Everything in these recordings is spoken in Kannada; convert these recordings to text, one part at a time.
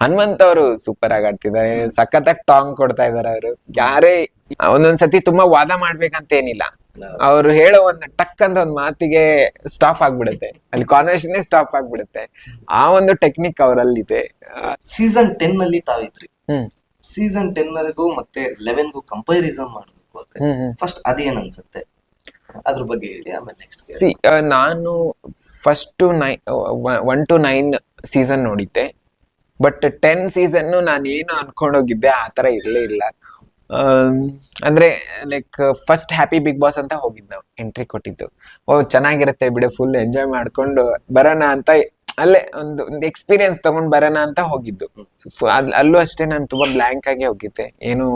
ಹನುಮಂತ್ ಅವರು ಸೂಪರ್ ಆಗಿ ಆಡ್ತಿದ್ದಾರೆ. ಸಖತ್ತಾಗಿ ಟಾಂಗ್ ಕೊಡ್ತಾ ಇದಾರೆ ಅವರು. ಯಾರೇ ಒಂದೊಂದ್ಸತಿ ತುಂಬಾ ವಾದ ಮಾಡ್ಬೇಕಂತ ಏನಿಲ್ಲ. ಅವ್ರು ಹೇಳೋ ಒಂದು ಟಕ್ ಅಂತ ಒಂದ್ ಮಾತಿಗೆ ಸ್ಟಾಪ್ ಆಗ್ಬಿಡುತ್ತೆ. ಅಲ್ಲಿ ಕಾನ್ವರ್ಸೇಷನ್ ಸ್ಟಾಪ್ ಆಗ್ಬಿಡುತ್ತೆ. ಆ ಒಂದು ಟೆಕ್ನಿಕ್ ಅವರಲ್ಲಿ ಇದೆ ಸೀಸನ್ ಟೆನ್ ಅಲ್ಲಿ ತಾವಿದ್ರಿ ಸೀಸನ್ ಟೆನ್ ವರೆಗೂ ಮತ್ತೆ ಲೆವೆನ್ಗೂ ಕಂಪ್ಯಾರಿಸನ್ ಮಾಡೋದಕ್ಕೆ ಫಸ್ಟ್ ಅದೇನ್ ಅನ್ಸುತ್ತೆ ಅದ್ರ ಬಗ್ಗೆ ಹೇಳಿ ಆಮೇಲೆ ನಾನು first nine one two nine season ನೋಡಿದ್ದೆ. ಬಟ್ ಟೆನ್ ಸೀಸನ್ ನಾನು ಏನು ಅನ್ಕೊಂಡೋಗಿದ್ದೆ ಆ ಥರ ಇರಲೇ ಇಲ್ಲ. ಅಂದರೆ ಅಂದ್ರೆ like first happy big boss ಅಂತ ಹೋಗಿದ್ದು ನಾವು ಎಂಟ್ರಿ ಕೊಟ್ಟಿದ್ದು. ಓ ಚೆನ್ನಾಗಿರುತ್ತೆ ಬಿಡು ಫುಲ್ ಎಂಜಾಯ್ ಮಾಡ್ಕೊಂಡು ಬರೋಣ ಅಂತ ಅಲ್ಲೇ ಒಂದು ಒಂದು ಎಕ್ಸ್ಪೀರಿಯನ್ಸ್ ತಗೊಂಡ್ ಬರೋಣ ಅಂತ ಹೋಗಿದ್ದು. ಅಲ್ಲೂ ಅಷ್ಟೇ ನಾನು ತುಂಬಾ ಬ್ಲ್ಯಾಂಕ್ ಆಗಿ ಹೋಗಿದ್ದೆ. ಏನು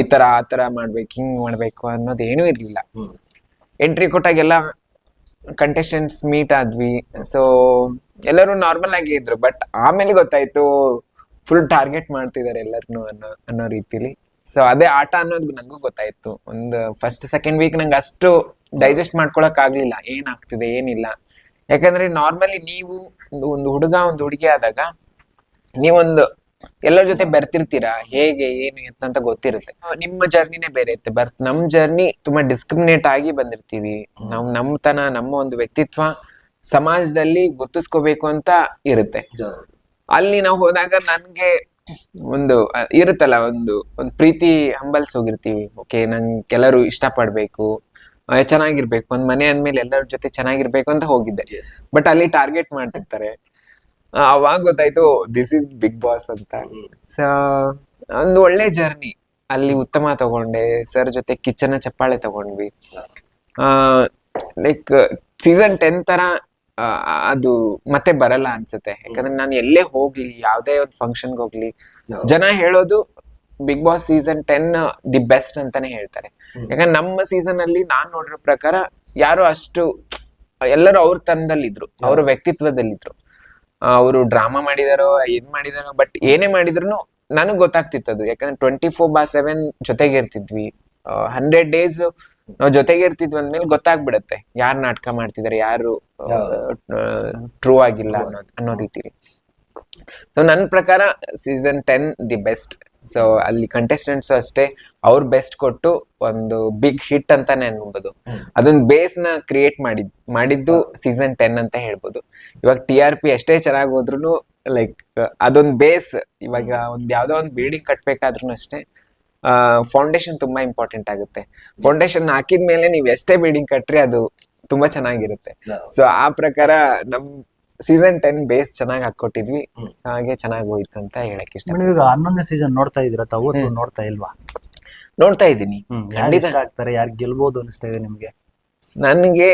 ಈ ತರ ಆ ತರ ಮಾಡ್ಬೇಕು ಹಿಂಗ್ ಮಾಡ್ಬೇಕು ಅನ್ನೋದು ಏನೂ ಇರ್ಲಿಲ್ಲ. ಎಂಟ್ರಿ ಕೊಟ್ಟಾಗೆಲ್ಲ ಕಂಟೆಸ್ಟೆಂಟ್ಸ್ ಮೀಟ್ ಆದ್ವಿ. ಸೊ ಎಲ್ಲರೂ ನಾರ್ಮಲ್ ಆಗಿ ಇದ್ರು ಬಟ್ ಆಮೇಲೆ ಗೊತ್ತಾಯ್ತು ಫುಲ್ ಟಾರ್ಗೆಟ್ ಮಾಡ್ತಿದ್ದಾರೆ ಎಲ್ಲರನ್ನು ಅನ್ನೋ ಅನ್ನೋ ರೀತಿಲಿ. ಸೊ ಅದೇ ಆಟ ಅನ್ನೋದು ನಂಗೂ ಗೊತ್ತಾಯ್ತು. ಒಂದು ಫಸ್ಟ್ ಸೆಕೆಂಡ್ ವೀಕ್ ನಂಗೆ ಅಷ್ಟು ಡೈಜೆಸ್ಟ್ ಮಾಡ್ಕೊಳಕ್ ಆಗ್ಲಿಲ್ಲ. ಏನಾಗ್ತಿದೆ, ಏನಿಲ್ಲ. ಯಾಕಂದ್ರೆ ನಾರ್ಮಲಿ ನೀವು ಒಂದು ಹುಡುಗ, ಒಂದು ಹುಡುಗಿ ಆದಾಗ ನೀವೊಂದು ಎಲ್ಲರ ಜೊತೆ ಬರ್ತಿರ್ತೀರಾ? ಹೇಗೆ, ಏನು ಅಂತ ಗೊತ್ತಿರುತ್ತೆ. ನಿಮ್ಮ ಜರ್ನಿನೇ ಬೇರೆ ಇರುತ್ತೆ ಬರ್ ನಮ್ ಜರ್ನಿ ತುಂಬಾ ಡಿಸ್ಕ್ರಿಮಿನೇಟ್ ಆಗಿ ಬಂದಿರ್ತೀವಿ. ನಾವು ನಮ್ತನ ನಮ್ಮ ಒಂದು ವ್ಯಕ್ತಿತ್ವ ಸಮಾಜದಲ್ಲಿ ಗುರ್ತಿಸ್ಕೋಬೇಕು ಅಂತ ಇರುತ್ತೆ. ಅಲ್ಲಿ ನಾವು ಹೋದಾಗ ನನ್ಗೆ ಒಂದು ಇರುತ್ತಲ್ಲ ಒಂದು ಒಂದು ಪ್ರೀತಿ ಹಂಬಲ್ಸ್ ಹೋಗಿರ್ತೀವಿ. ಓಕೆ ನಂಗೆ ಕೆಲವರು ಇಷ್ಟಪಡ್ಬೇಕು ಪಡ್ಬೇಕು ಚೆನ್ನಾಗಿರ್ಬೇಕು ಒಂದ್ ಮನೆ ಅಂದ್ಮೇಲೆ ಎಲ್ಲರ ಜೊತೆ ಚೆನ್ನಾಗಿರ್ಬೇಕು ಅಂತ ಹೋಗಿದ್ದೆ. ಬಟ್ ಅಲ್ಲಿ ಟಾರ್ಗೆಟ್ ಮಾಡ್ತಿರ್ತಾರೆ. ಅವಾಗ ಗೊತ್ತಾಯ್ತು ದಿಸ್ ಇಸ್ ಬಿಗ್ ಬಾಸ್ ಅಂತ. ಸೊ ಒಂದು ಒಳ್ಳೆ ಜರ್ನಿ ಅಲ್ಲಿ ಉತ್ತಮ ತಗೊಂಡೆ ಸರ್ ಜೊತೆ ಕಿಚನ್ ಚಪ್ಪಾಳೆ ತಗೊಂಡ್ವಿ. ಲೈಕ್ ಸೀಸನ್ ಟೆನ್ ತರ ಅದು ಮತ್ತೆ ಬರಲ್ಲ ಅನ್ಸುತ್ತೆ. ಯಾಕಂದ್ರೆ ನಾನು ಎಲ್ಲೇ ಹೋಗ್ಲಿ ಯಾವ್ದೇ ಒಂದು ಫಂಕ್ಷನ್ಗೆ ಹೋಗ್ಲಿ ಜನ ಹೇಳೋದು big boss season ten the best ಅಂತಾನೆ ಹೇಳ್ತಾರೆ. ಯಾಕಂದ್ರೆ ನಮ್ಮ ಸೀಸನ್ ಅಲ್ಲಿ ನಾನ್ ನೋಡಿರೋ ಪ್ರಕಾರ ಯಾರು ಅಷ್ಟು ಎಲ್ಲರೂ ಅವ್ರ ತನದಲ್ಲಿದ್ರು ಅವ್ರ ವ್ಯಕ್ತಿತ್ವದಲ್ಲಿದ್ರು. ಅವರು ಡ್ರಾಮಾ ಮಾಡಿದಾರೋ ಏನ್ ಮಾಡಿದಾರೋ ಬಟ್ ಏನೇ ಮಾಡಿದ್ರು ನನಗ್ ಗೊತ್ತಾಗ್ತಿತ್ತು ಅದು ಯಾಕಂದ್ರೆ ಟ್ವೆಂಟಿ ಫೋರ್ ಬಾ ಸೆವೆನ್ ಜೊತೆಗೆ ಇರ್ತಿದ್ವಿ ಹಂಡ್ರೆಡ್ ಡೇಸ್ ನಾವ್ ಜೊತೆಗೆ ಇರ್ತಿದ್ವಿ ಅಂದ್ಮೇಲೆ ಗೊತ್ತಾಗ್ಬಿಡತ್ತೆ. ಯಾರು ನಾಟಕ ಮಾಡ್ತಿದಾರೆ ಯಾರು ಟ್ರೂ ಆಗಿಲ್ಲ ಅನ್ನೋ ಅನ್ನೋ ರೀತಿಲಿ. ಸೊ ನನ್ನ ಪ್ರಕಾರ season ten the best so ಅಲ್ಲಿ ಕಂಟೆಸ್ಟೆಂಟ್ಸ್ ಅಷ್ಟೇ ಅವ್ರ ಬೆಸ್ಟ್ ಕೊಟ್ಟು ಒಂದು ಬಿಗ್ ಹಿಟ್ ಅಂತಾನೆ ಅನ್ಬೋದು. ಅದೊಂದು ಬೇಸ್ನ ಕ್ರಿಯೇಟ್ ಮಾಡಿದ್ ಮಾಡಿದ್ದು ಸೀಸನ್ ಟೆನ್ ಅಂತ ಹೇಳ್ಬೋದು. ಇವಾಗ ಟಿ ಆರ್ ಪಿ ಎಷ್ಟೇ ಚೆನ್ನಾಗಿ ಹೋದ್ರು ಲೈಕ್ ಅದೊಂದು ಬೇಸ್ ಇವಾಗ ಒಂದ್ ಯಾವ್ದೋ ಒಂದು ಬಿಲ್ಡಿಂಗ್ ಕಟ್ಬೇಕಾದ್ರೂ ಅಷ್ಟೇ. ಫೌಂಡೇಶನ್ ತುಂಬಾ ಇಂಪಾರ್ಟೆಂಟ್ ಆಗುತ್ತೆ. ಫೌಂಡೇಶನ್ ಹಾಕಿದ್ಮೇಲೆ ನೀವು ಎಷ್ಟೇ ಬಿಲ್ಡಿಂಗ್ ಕಟ್ಟ್ರಿ ಅದು ತುಂಬಾ ಚೆನ್ನಾಗಿರುತ್ತೆ. ಸೊ ಆ ಪ್ರಕಾರ ನಮ್ ಸೀಸನ್ ಟೆನ್ ಬೇಸ್ ಚೆನ್ನಾಗಿ ಹಾಕೊಟ್ಟಿದ್ವಿ ಹಾಗೆ ಚೆನ್ನಾಗಿ ಹೋಯ್ತು ಅಂತ ಹೇಳಕ್ ಇಷ್ಟ ಮೇಡಮ್ ಈಗ ಹನ್ನೊಂದನೇ ಸೀಸನ್ ನೋಡ್ತಾ ಇದೀರಾ ತಾವು? ಅಥವಾ ನೋಡ್ತಾ ಇಲ್ವಾ? ನೋಡ್ತಾ ಇದ್ದೀನಿ. ಯಾರು ಖಂಡಿತ. ಆಗ್ತಾರೆ ಯಾರು ಗೆಲ್ಬಹುದು ಅನಿಸ್ತೇವೆ ನಿಮ್ಗೆ? ನನ್ಗೆ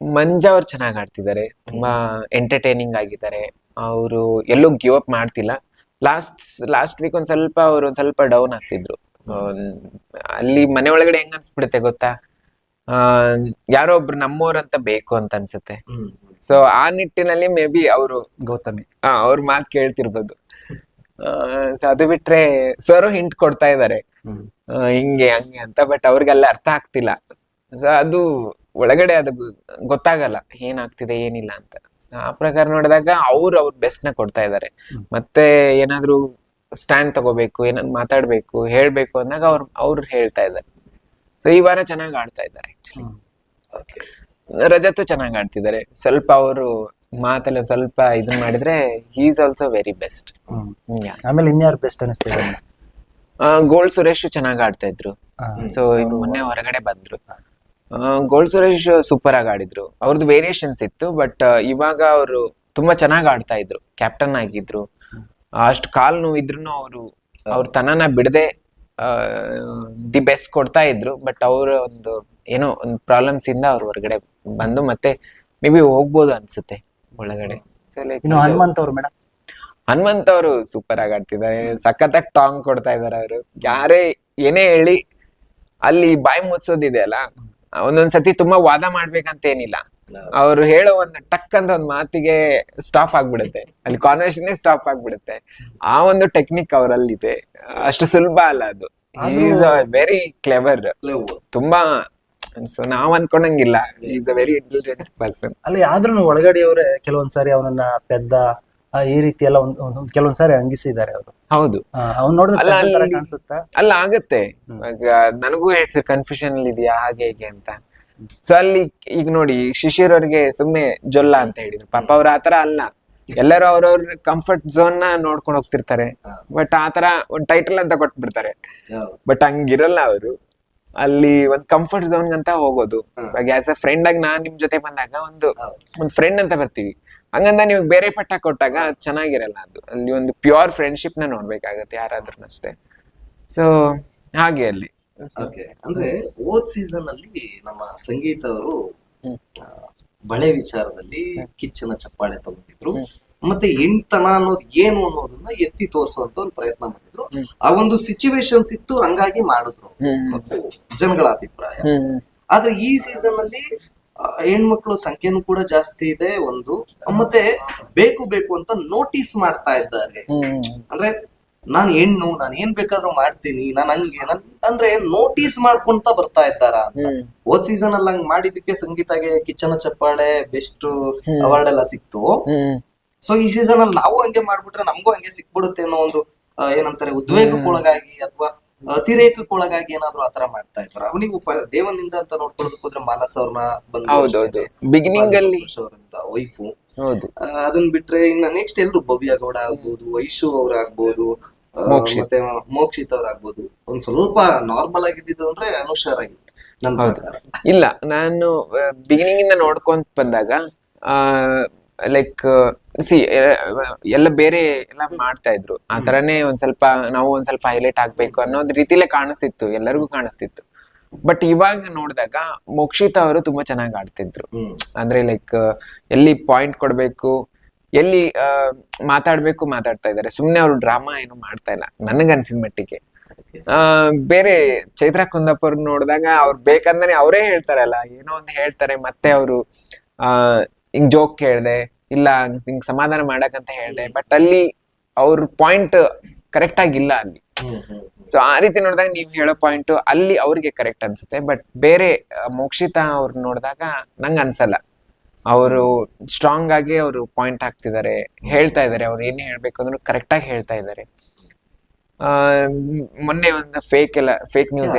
ಮಂಜ ಅವ್ರು ಚೆನ್ನಾಗಿ ಆಡ್ತಿದ್ದಾರೆ. ತುಂಬಾ ಎಂಟರ್ಟೈನಿಂಗ್ ಆಗಿದ್ದಾರೆ. ಅವರು ಎಲ್ಲೂ ಗಿವ್ ಅಪ್ ಮಾಡ್ತಿಲ್ಲ. ಲಾಸ್ಟ್ ಲಾಸ್ಟ್ ವೀಕ್ ಒಂದ್ ಸ್ವಲ್ಪ ಅವ್ರು ಒಂದ್ ಸ್ವಲ್ಪ ಡೌನ್ ಆಗ್ತಿದ್ರು. ಅಲ್ಲಿ ಮನೆ ಒಳಗಡೆ ಹೆಂಗ್ ಅನ್ಸ್ಬಿಡುತ್ತೆ ಗೊತ್ತಾ? ಆ ಯಾರೋ ಒಬ್ರು ನಮ್ಮೋರಂತ ಬೇಕು ಅಂತ ಅನ್ಸುತ್ತೆ. ಸೊ ಆ ನಿಟ್ಟಿನಲ್ಲಿ ಮೇ ಬಿ ಅವರು ಗೌತಮಿ. ಅವ್ರ ಮಾತು ಕೇಳ್ತಿರ್ಬೋದು. ಸೊ ಅದು ಬಿಟ್ರೆ ಸರ್ ಹಿಂಟ್ ಕೊಡ್ತಾ ಇದ್ದಾರೆ ಹಿಂಗೆ ಹಂಗೆ ಅಂತ ಬಟ್ ಅವ್ರಿಗೆಲ್ಲ ಅರ್ಥ ಆಗ್ತಿಲ್ಲ. ಸೊ ಅದು ಒಳಗಡೆ ಅದು ಗೊತ್ತಾಗಲ್ಲ. ಏನಾಗ್ತಿದೆ ಏನಿಲ್ಲ ಅಂತ. ಆ ಪ್ರಕಾರ ನೋಡಿದಾಗ ಅವ್ರು ಅವ್ರ ಬೆಸ್ಟ್ನ ಕೊಡ್ತಾ ಇದ್ದಾರೆ ಮತ್ತೆ ಏನಾದ್ರು ಸ್ಟ್ಯಾಂಡ್ ತಗೋಬೇಕು ಏನನ್ನ ಮಾತಾಡ್ಬೇಕು ಹೇಳ್ಬೇಕು ಅಂದಾಗ ಅವ್ರು ಅವ್ರು ಹೇಳ್ತಾ ಇದ್ದಾರೆ. ಸೊ ಈ ವಾರ ಚೆನ್ನಾಗಿ ಆಡ್ತಾ ಇದ್ದಾರೆ ಆಕ್ಚುಲಿ ರಜತ್ ಚೆನ್ನಾಗಿ ಆಡ್ತಿದ್ದಾರೆ. ಸ್ವಲ್ಪ ಅವರು ಮಾತಲ್ಲಿ ಸ್ವಲ್ಪ ಇದನ್ ಮಾಡಿದ್ರೆ ಈಸ್ ಆಲ್ಸೋ ವೆರಿ ಬೆಸ್ಟ್. ಆಮೇಲೆ ಇನ್ಯಾರು ಬೆಸ್ಟ್ ಅನಿಸ್ತಾ ಗೋಲ್ಡ್ ಸುರೇಶ್ ಚೆನ್ನಾಗಿ ಆಡ್ತಾ ಇದ್ರು. ಸೊ ಇನ್ನು ಮೊನ್ನೆ ಹೊರಗಡೆ ಬಂದ್ರು. ಗೋಲ್ಡ್ ಸುರೇಶ್ ಸೂಪರ್ ಆಗಿ ಆಡಿದ್ರು. ಅವ್ರದ್ದು ವೇರಿಯೇಷನ್ಸ್ ಇತ್ತು ಬಟ್ ಇವಾಗ ಅವರು ತುಂಬಾ ಚೆನ್ನಾಗಿ ಆಡ್ತಾ ಇದ್ರು. ಕ್ಯಾಪ್ಟನ್ ಆಗಿದ್ರು. ಅಷ್ಟು ಕಾಲ್ ನೋವಿದ್ರು ಅವರು ಅವ್ರ ತನನ ಬಿಡದೆ ದಿ ಬೆಸ್ಟ್ ಕೊಡ್ತಾ ಇದ್ರು ಬಟ್ ಅವ್ರ ಒಂದು ಏನೋ ಒಂದು ಪ್ರಾಬ್ಲಮ್ಸ್ ಇಂದ ಅವ್ರ ಹೊರಗಡೆ ಬಂದು ಮತ್ತೆ ಮೇ ಬಿ ಹೋಗ್ಬೋದು ಅನ್ಸುತ್ತೆ ಒಳಗಡೆ. ಹನುಮಂತ್ ಅವ್ರು ಮೇಡಮ್ ಹನುಮಂತ್ ಅವರು ಸೂಪರ್ ಆಗಿ ಆಡ್ತಿದ್ದಾರೆ ಸಖತ್ತಾಗಿ ಟಾಂಗ್ ಕೊಡ್ತಾ ಇದಾರೆ ಅವರು. ಯಾರೇ ಏನೇ ಹೇಳಿ ಅಲ್ಲಿ ಬಾಯಿ ಮುಚ್ಚೋದಿದೆ ಅಲ್ಲ ಒಂದೊಂದ್ಸತಿ ತುಂಬಾ ವಾದ ಮಾಡ್ಬೇಕಂತ ಏನಿಲ್ಲ. ಅವ್ರು ಹೇಳೋ ಒಂದು ಟಕ್ ಅಂತ ಒಂದ್ ಮಾತಿಗೆ ಸ್ಟಾಪ್ ಆಗ್ಬಿಡುತ್ತೆ. ಅಲ್ಲಿ ಕಾನ್ವರ್ಸೇಷನ್ ಸ್ಟಾಪ್ ಆಗ್ಬಿಡುತ್ತೆ. ಆ ಒಂದು ಟೆಕ್ನಿಕ್ ಅವರಲ್ಲಿ ಇದೆ ಅಷ್ಟು ಸುಲಭ ಅಲ್ಲ ಅದು. ಈಸ್ ವೆರಿ ಕ್ಲೆವರ್ ತುಂಬಾ ಸೊ ನಾವ್ ಅನ್ಕೊಂಡಂಗಿಲ್ಲ. Is a very intelligent person ಅಲ್ಲಿ ಆದ್ರೂ ಕೆಲವೊಂದ್ ಕೆಲವೊಂದ್ಸಾರಿ ಅವನನ್ನ ಪೆದ್ದ ಈ ರೀತಿ ಎಲ್ಲ ಒಂದ್ ಒಂದ್- ಕೆಲವೊಂದ್ ಸಾರಿ ಹಂಗಿಸಿದ್ದಾರೆ ಅವರು. ಹೌದು. ಅವ್ನು ನೋಡಿದ್ರೆ ಅಲ್ಲ, ಆಗತ್ತೆ. ನನಗೂ ಹೇಳ್ತಾರೆ ಕನ್ಫ್ಯೂಷನ್ ಅಲ್ಲಿ ಇದೆಯಾ? ಹಾಗೆ ಹೇಗೆ ಅಂತ. ಸೊ ಅಲ್ಲಿ ಈಗ ನೋಡಿ ಶಿಶಿರ್ ಅವ್ರಿಗೆ ಸುಮ್ನೆ ಜೊಲ್ಲ ಅಂತ ಹೇಳಿದ್ರು. ಪಾಪ ಅವ್ರ ಆತರ ಅಲ್ಲ. ಎಲ್ಲರೂ ಅವ್ರವ್ರ ಕಂಫರ್ಟ್ ಝೋನ್ನ ನೋಡ್ಕೊಂಡು ಹೋಗ್ತಿರ್ತಾರೆ. ಬಟ್ ಆತರ ಒಂದ್ ಟೈಟಲ್ ಅಂತ ಕೊಟ್ಬಿಡ್ತಾರೆ. ಬಟ್ ಹಂಗಿರಲ್ಲ ಅವರು. ಅಲ್ಲಿ ಒಂದ್ ಕಂಫರ್ಟ್ ಝೋನ್ ಅಂತ ಹೋಗೋದು. ಆಸ್ ಅ ಫ್ರೆಂಡ್ ಆಗಿ ನಾನ್ ನಿಮ್ ಜೊತೆ ಬಂದಾಗ ಒಂದು. ಒಂದ್ ಫ್ರೆಂಡ್ ಅಂತ ಬರ್ತೀವಿ. ಹಂಗಂದ ನೀವು ಬೇರೆ ಪಟ್ಟ ಕೊಟ್ಟಾಗ ಅದ್ ಚೆನ್ನಾಗಿರಲ್ಲ ಅದು. ಅಲ್ಲಿ ಒಂದು ಪ್ಯೂರ್ ಫ್ರೆಂಡ್ಶಿಪ್ನ ನೋಡ್ಬೇಕಾಗತ್ತೆ ಯಾರಾದ್ರೂ ಅಷ್ಟೇ. ಸೊ ಹಾಗೆ ಅಲ್ಲಿ. ಓಕೆ ಅಂದ್ರೆ ಓದ್ ಸೀಸನ್ ಅಲ್ಲಿ ನಮ್ಮ ಸಂಗೀತ ಅವರು ಬಳೆ ವಿಚಾರದಲ್ಲಿ ಕಿಚ್ಚನ ಚಪ್ಪಾಳೆ ತಗೊಂಡಿದ್ರು. ಮತ್ತೆ ಎಂಟನ ಅನ್ನೋದು ಏನು ಅನ್ನೋದನ್ನ ಎತ್ತಿ ತೋರಿಸುವಂತ ಒಂದು ಪ್ರಯತ್ನ ಮಾಡಿದ್ರು. ಆ ಒಂದು ಸಿಚುವೇಶನ್ಸ್ ಇತ್ತು ಹಂಗಾಗಿ ಮಾಡಿದ್ರು ಜನಗಳ ಅಭಿಪ್ರಾಯ. ಆದ್ರೆ ಈ ಸೀಸನ್ ಅಲ್ಲಿ ಹೆಣ್ಮಕ್ಳು ಸಂಖ್ಯೆನೂ ಕೂಡ ಜಾಸ್ತಿ ಇದೆ ಒಂದು. ಮತ್ತೆ ಬೇಕು ಬೇಕು ಅಂತ ನೋಟಿಸ್ ಮಾಡ್ತಾ ಇದ್ದಾರೆ. ಅಂದ್ರೆ ನಾನ್ ಹೆಣ್ಣು ನಾನು ಏನ್ ಬೇಕಾದ್ರೂ ಮಾಡ್ತೀನಿ ನಾನು ಹಂಗೆ ನನ್ ಅಂದ್ರೆ ನೋಟಿಸ್ ಮಾಡ್ಕೊಂತ ಬರ್ತಾ ಇದ್ದಾರ ಹೋದ್ ಸೀಸನ್ ಅಲ್ಲಿ ಹಂಗ್ ಮಾಡಿದಕ್ಕೆ ಸಂಗೀತಗೆ ಕಿಚ್ಚನ ಚಪ್ಪಾಳೆ ಬೆಸ್ಟ್ ಅವಾರ್ಡ್ ಎಲ್ಲ ಸಿಕ್ತು. ಸೊ ಈ ಸೀಸನ್ ಅಲ್ಲಿ ನಾವು ಹಂಗೆ ಮಾಡ್ಬಿಟ್ರೆ ನಮಗೂ ಹಂಗೆ ಸಿಕ್ಬಿಡುತ್ತೆ ಅನ್ನೋ ಒಂದು ಏನಂತಾರೆ ಉದ್ವೇಗಕ್ಕೊಳಗಾಗಿ ಅಥವಾ ಅತಿರೇಕಕ್ಕೊಳಗಾಗಿ ಏನಾದ್ರು ಆತರ ಮಾಡ್ತಾ ಇರ್ತಾರ ಅವನಿಗೂ ದೇವನಿಂದ ಅಂತ ನೋಡ್ಕೊಳ್ಳೋದಕ್ಕೆ ಹೋದ್ರೆ ಮಾನಸ್ ಅವ್ರನ್ನ ಹೌದೌದು ಬಿಗಿನಿಂಗ್ ಅಲ್ಲಿ ವೈಫು. ಹೌದು. ಅದನ್ನ ಬಿಟ್ರೆ ಇನ್ನ ನೆಕ್ಸ್ಟ್ ಎಲ್ರು ಭವ್ಯ ಗೌಡ ಆಗ್ಬೋದು ವೈಶು ಅವ್ರ ಆಗ್ಬೋದು. ಮತ್ತೆ ಮೋಕ್ಷಿತ್ ಅವ್ರ ಆಗ್ಬೋದು. ಒಂದ್ ಸ್ವಲ್ಪ ನಾರ್ಮಲ್ ಆಗಿದ್ದು ಅಂದ್ರೆ ಅನುಷಾರ್ ಆಗಿತ್ತು ಇಲ್ಲ ನಾನು ಬಿಗಿನಿಂಗ್ ಇಂದ ನೋಡ್ಕೊಂತ ಬಂದಾಗ ಲೈಕ್ ಸಿ ಎಲ್ಲ ಬೇರೆ ಎಲ್ಲ ಮಾಡ್ತಾ ಇದ್ರು ಆ ತರನೇ ಒಂದ್ ಸ್ವಲ್ಪ ನಾವು ಒಂದ್ ಸ್ವಲ್ಪ ಹೈಲೈಟ್ ಆಗ್ಬೇಕು ಅನ್ನೋದ್ ರೀತಿಲೇ ಕಾಣಿಸ್ತಿತ್ತು ಎಲ್ಲರಿಗೂ ಕಾಣಿಸ್ತಿತ್ತು. ಬಟ್ ಇವಾಗ ನೋಡಿದಾಗ ಮೋಕ್ಷಿತ ಅವರು ತುಂಬಾ ಚೆನ್ನಾಗಿ ಆಡ್ತಿದ್ರು. ಅಂದ್ರೆ ಲೈಕ್ ಎಲ್ಲಿ ಪಾಯಿಂಟ್ ಕೊಡ್ಬೇಕು ಎಲ್ಲಿ ಮಾತಾಡ್ಬೇಕು ಮಾತಾಡ್ತಾ ಇದ್ದಾರೆ. ಸುಮ್ನೆ ಅವರು ಡ್ರಾಮಾ ಏನು ಮಾಡ್ತಾ ಇಲ್ಲ ನನಗನ್ಸಿದ ಮಟ್ಟಿಗೆ. ಆ ಬೇರೆ ಚೈತ್ರ ಕುಂದಾಪುರ್ ನೋಡಿದಾಗ ಅವ್ರು ಬೇಕಂದ್ರೆ ಅವರೇ ಹೇಳ್ತಾರಲ್ಲ ಏನೋ ಒಂದು ಹೇಳ್ತಾರೆ ಮತ್ತೆ ಅವರು ಆ ಹಿಂಗ್ ಜೋಕ್ ಕೇಳ್ದೆ ಇಲ್ಲ ನಿಂಗೆ ಸಮಾಧಾನ ಮಾಡಕಂತ ಹೇಳ್ದೆ. ಬಟ್ ಅಲ್ಲಿ ಅವ್ರ ಪಾಯಿಂಟ್ ಕರೆಕ್ಟ್ ಆಗಿಲ್ಲ ಅಲ್ಲಿ. ಸೊ ಆ ರೀತಿ ನೋಡಿದಾಗ ನೀವು ಹೇಳೋ ಪಾಯಿಂಟ್ ಅಲ್ಲಿ ಅವ್ರಿಗೆ ಕರೆಕ್ಟ್ ಅನ್ಸುತ್ತೆ. ಬಟ್ ಬೇರೆ ಮೋಕ್ಷಿತಾ ಅವ್ರು ನೋಡಿದಾಗ ನಂಗೆ ಅನ್ಸಲ್ಲ. ಅವರು ಸ್ಟ್ರಾಂಗ್ ಆಗಿ ಅವರು ಪಾಯಿಂಟ್ ಹಾಕ್ತಿದ್ದಾರೆ ಹೇಳ್ತಾ ಇದ್ದಾರೆ ಅವ್ರು ಏನೇ ಹೇಳ್ಬೇಕು ಅಂದ್ರೂ ಕರೆಕ್ಟ್ ಆಗಿ ಹೇಳ್ತಾ ಇದ್ದಾರೆ ಆ ಮೊನ್ನೆ ಒಂದು ಫೇಕ್ ಎಲ್ಲ ಫೇಕ್ ನ್ಯೂಸ್